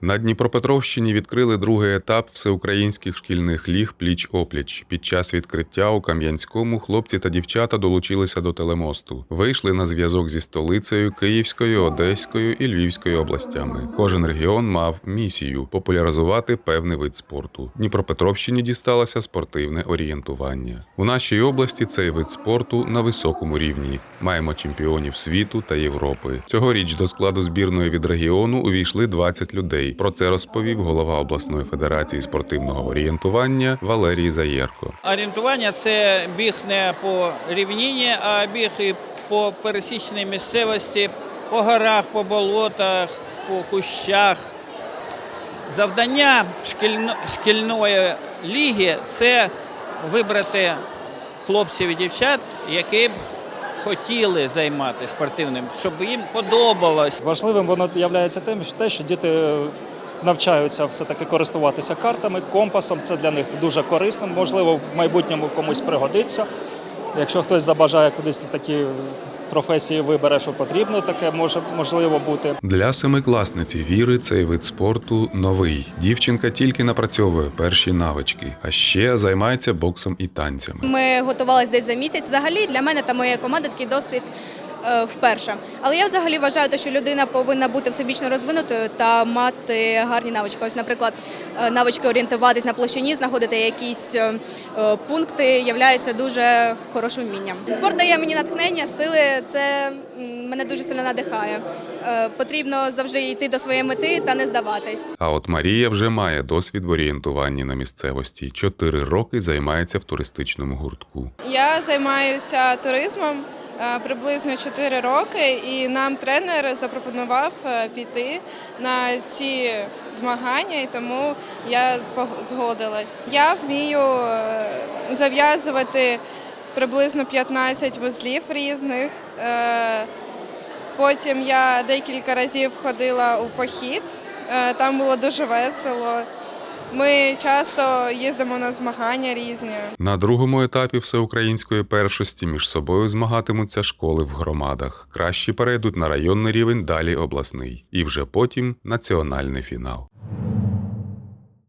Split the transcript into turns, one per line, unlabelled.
На Дніпропетровщині відкрили другий етап всеукраїнських шкільних ліг пліч-опліч. Під час відкриття у Кам'янському хлопці та дівчата долучилися до телемосту. Вийшли на зв'язок зі столицею Київською, Одеською і Львівською областями. Кожен регіон мав місію популяризувати певний вид спорту. Дніпропетровщині дісталося спортивне орієнтування. У нашій області цей вид спорту на високому рівні. Маємо чемпіонів світу та Європи. Цьогоріч до складу збірної від регіону увійшли 20 людей. Про це розповів голова обласної федерації спортивного орієнтування Валерій Заєрко.
Орієнтування це біг не по рівніні, а біг і по пересічній місцевості, по горах, по болотах, по кущах. Завдання шкільно- шкільної ліги це вибрати хлопців і дівчат, які б хотіли займатися спортивним, щоб їм подобалось.
Важливим воно є тим, що діти навчаються все-таки користуватися картами, компасом. Це для них дуже корисно. Можливо, в майбутньому комусь пригодиться. Якщо хтось забажає кудись в такі професії вибере, що потрібно, таке може можливо бути.
Для семикласниці Віри цей вид спорту новий. Дівчинка тільки напрацьовує перші навички, а ще займається боксом і танцями.
Ми готувалися десь за місяць. Взагалі для мене та моєї команди такий досвід вперше. Але я взагалі вважаю, що людина повинна бути всебічно розвинутою та мати гарні навички. Ось, наприклад, е, навички орієнтуватись на площині, знаходити якісь е, е, пункти, являється дуже хорошим вмінням. Спорт дає мені натхнення, сили. Це мене дуже сильно надихає. Е, Потрібно завжди йти до своєї мети та не здаватись.
А от Марія вже має досвід в орієнтуванні на місцевості. Чотири роки займається в туристичному гуртку.
Я займаюся туризмом е, приблизно 4 роки, і нам тренер запропонував е, піти на ці змагання, і тому я згодилась. Я вмію е, зав'язувати приблизно 15 вузлів різних. Е, Потім я декілька разів ходила у похід, е, там було дуже весело. Ми часто їздимо на змагання різні.
На другому етапі всеукраїнської першості між собою змагатимуться школи в громадах. Кращі перейдуть на районний рівень, далі обласний, і вже потім національний фінал.